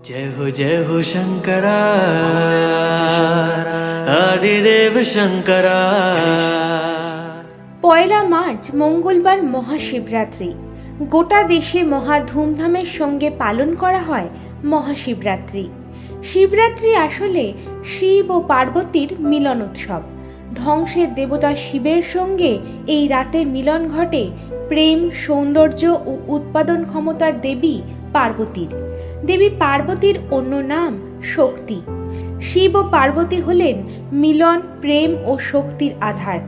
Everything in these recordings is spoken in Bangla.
जय हो जय हो शंकरा आदिदेव शंकरा পয়লা মার্চ মঙ্গলবার মহাশিবরাত্রি গোটা দেশে মহা ধুমধামের সঙ্গে পালন করা হয় মহাশিবরাত্রি শিবরাত্রি আসলে শিব ও পার্বতীর মিলন উৎসব ধ্বংসের দেবতা শিবের সঙ্গে এই রাতে মিলন ঘটে প্রেম সৌন্দর্য ও উৎপাদন ক্ষমতার দেবী পার্বতীর দেবী পার্বতীর অন্য নাম শক্তি। শিব ও পার্বতী হলেন মিলন, প্রেম ও শক্তির আধার।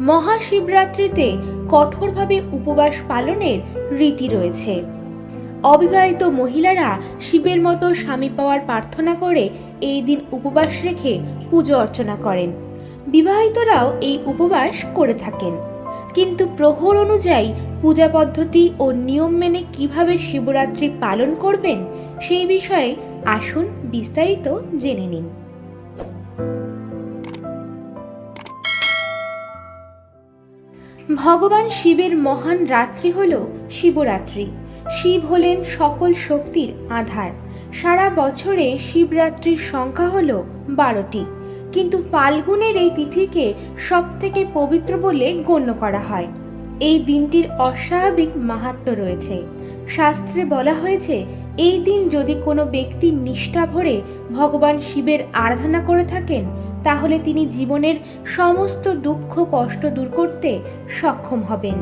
মহাশিবরাত্রিতে কঠোরভাবে উপবাস পালনের রীতি রয়েছে। অবিবাহিত মহিলারা শিবের মতো স্বামী পাওয়ার প্রার্থনা করে এই দিন উপবাস রেখে পুজো অর্চনা করেন। বিবাহিতরাও এই উপবাস করে থাকেন। কিন্তু প্রহর অনুযায়ী পূজা পদ্ধতি ও নিয়ম মেনে কীভাবে শিবরাত্রি পালন করবেন সেই বিষয়ে আসুন বিস্তারিত জেনে নিন। ভগবান শিবের মহান রাত্রি হল শিবরাত্রি। শিব হলেন সকল শক্তির আধার। সারা বছরে শিবরাত্রির সংখ্যা হল বারোটি। কিন্তু ফাল্গুনের এই তিথিকে সব থেকে পবিত্র বলে গণ্য করা হয়। এই দিনটির অস্বাভাবিক মাহাত্ম্য রয়েছে। শাস্ত্রে বলা হয়েছে এই দিন যদি কোনো ব্যক্তি নিষ্ঠা ভরে ভগবান শিবের আরাধনা করে থাকেন, তাহলে তিনি জীবনের সমস্ত দুঃখ, কষ্ট দূর করতে সক্ষম হবেন।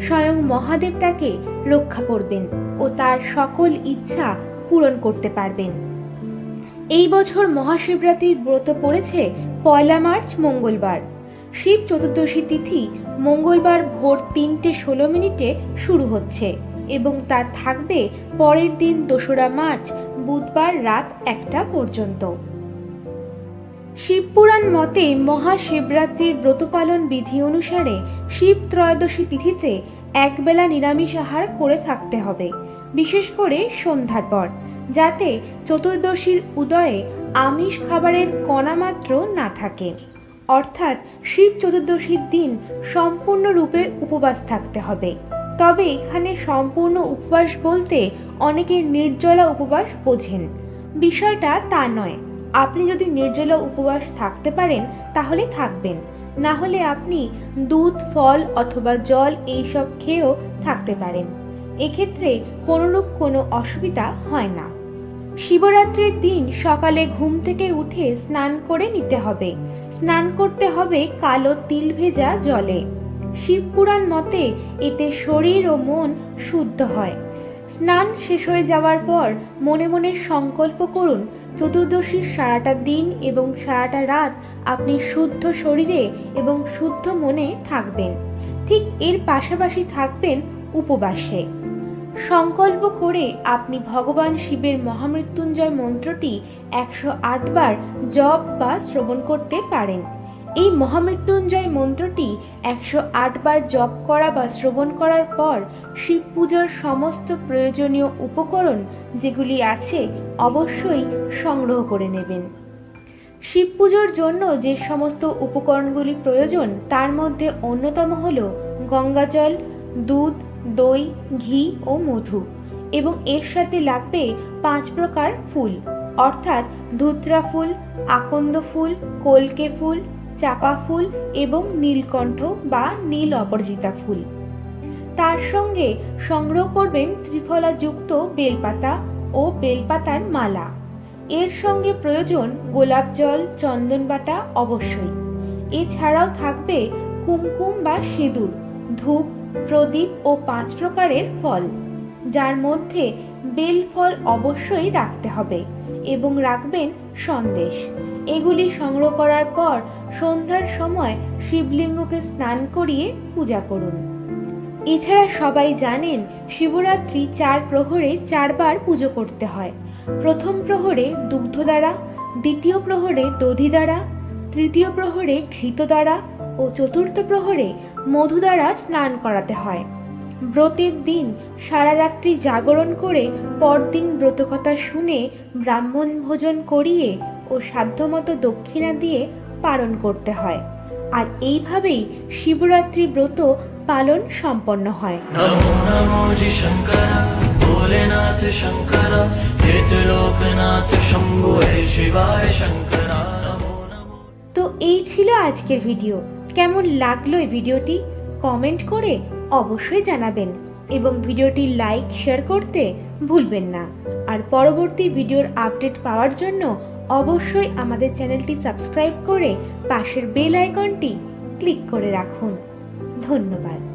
স্বয়ং মহাদেব তাকে রক্ষা করবেন ও তার সকল ইচ্ছা পূরণ করতে পারবেন। এই বছর মহাশিবরাত্রির ব্রত পড়েছে পয়লা মার্চ, মঙ্গলবার। শিব চতুর্দশী তিথি মঙ্গলবার ভোর তিনটে ষোলো মিনিটে শুরু হচ্ছে। এবং তা থাকবে পরের দিন দোসরা মার্চ, বুধবার রাত একটা পর্যন্ত। শিবপুরাণ মতে মহাশিবরাত্রির ব্রত পালন বিধি অনুসারে শিব ত্রয়োদশী তিথিতে একবেলা নিরামিষ আহার করে থাকতে হবে, বিশেষ করে সন্ধ্যার পর, যাতে চতুর্দশীর উদয়ে আমিষ খাবারের কণামাত্র না থাকে। অর্থাৎ শিব চতুর্দশীর দিন সম্পূর্ণরূপে উপবাস থাকতে হবে। তবে এখানে সম্পূর্ণ উপবাস বলতে অনেকে নির্জলা উপবাস বোঝেন। বিষয়টা তা নয়। আপনি যদি নির্জলা উপবাস থাকতে পারেন, তাহলে থাকবেন। না হলে আপনি দুধ, ফল অথবা জল এইসব খেয়েও থাকতে পারেন। এক্ষেত্রে কোনোরূপ কোনো অসুবিধা হয় না। শিবরাত্রির দিন সকালে ঘুম থেকে উঠে স্নান করে নিতে হবে। স্নান করতে হবে কালো তিল ভেজা জলে। শিবপুরাণ মতে এতে শরীর ও মন শুদ্ধ হয়। স্নান শেষ হয়ে যাওয়ার পর মনে মনে সংকল্প করুন, চতুর্দশীর সারাটা দিন এবং সারাটা রাত আপনি শুদ্ধ শরীরে এবং শুদ্ধ মনে থাকবেন। ঠিক এর পাশাপাশি থাকবেন উপবাসে। সংকল্প করে আপনি ভগবান শিবের মহামৃত্যুঞ্জয় মন্ত্রটি একশো আট বার জপ বা শ্রবণ করতে পারেন। এই মহামৃত্যুঞ্জয় মন্ত্রটি একশো আট বার জপ করা বা শ্রবণ করার পর শিব পুজোর সমস্ত প্রয়োজনীয় উপকরণ যেগুলি আছে অবশ্যই সংগ্রহ করে নেবেন। শিব পুজোর জন্য যে সমস্ত উপকরণগুলি প্রয়োজন, তার মধ্যে অন্যতম হল গঙ্গাজল, দুধ, দই, ঘি ও মধু এবং এর সাথে লাগবে পাঁচ প্রকার ফুল। অর্থাৎ ধুত্রা ফুল, আকন্দ ফুল, কলকে ফুল চাপা ফুল এবং নীলকণ্ঠ বা নীল অপরাজিতা ফুল। তার সঙ্গে সংগ্রহ করবেন ত্রিফলাযুক্ত বেলপাতা ও বেলপাতার মালা। এর সঙ্গে প্রয়োজন গোলাপ জল, চন্দন বাটা অবশ্যই। এছাড়াও থাকবে কুমকুম বা সিঁদুর, ধূপ, প্রদীপ ও পাঁচ প্রকারের ফল। যার মধ্যে বেল ফল অবশ্যই রাখতে হবে এবং রাখবেন সন্দেশ। এগুলি সংগ্রহ করার পর সন্ধ্যার সময় শিবলিঙ্গকে স্নান করিয়ে পূজা করুন। এছাড়া সবাই জানেন শিবরাত্রি চার প্রহরে চারবার পুজো করতে হয়। প্রথম প্রহরে দুগ্ধ দ্বারা দ্বিতীয় প্রহরে দধি দ্বারা তৃতীয় প্রহরে ঘৃত দ্বারা ও চতুর্থ প্রহরে মধু দ্বারা স্নান করাতে হয়। ব্রতের দিন সারা রাত্রি জাগরণ করে পরদিন ব্রতকথা শুনে ব্রাহ্মণ ভোজন করিয়ে ও সাধ্যমতো দক্ষিণা দিয়ে পালন করতে হয়। আর এইভাবেই শিবরাত্রি ব্রত পালন সম্পন্ন হয়। নমো নমো জি শঙ্কর ভোলেনাথ শঙ্কর লোকনাথ শম্ভু শিবায় শঙ্কর তো এই ছিল আজকের ভিডিও। কেমন লাগল এই ভিডিওটি? কমেন্ট করে অবশ্যই জানাবেন। এবং ভিডিওটি লাইক শেয়ার করতে ভুলবেন না। আর পরবর্তী ভিডিওর আপডেট পাওয়ার জন্য অবশ্যই আমাদের চ্যানেলটি সাবস্ক্রাইব করে পাশের বেল আইকনটি ক্লিক করে রাখুন। ধন্যবাদ।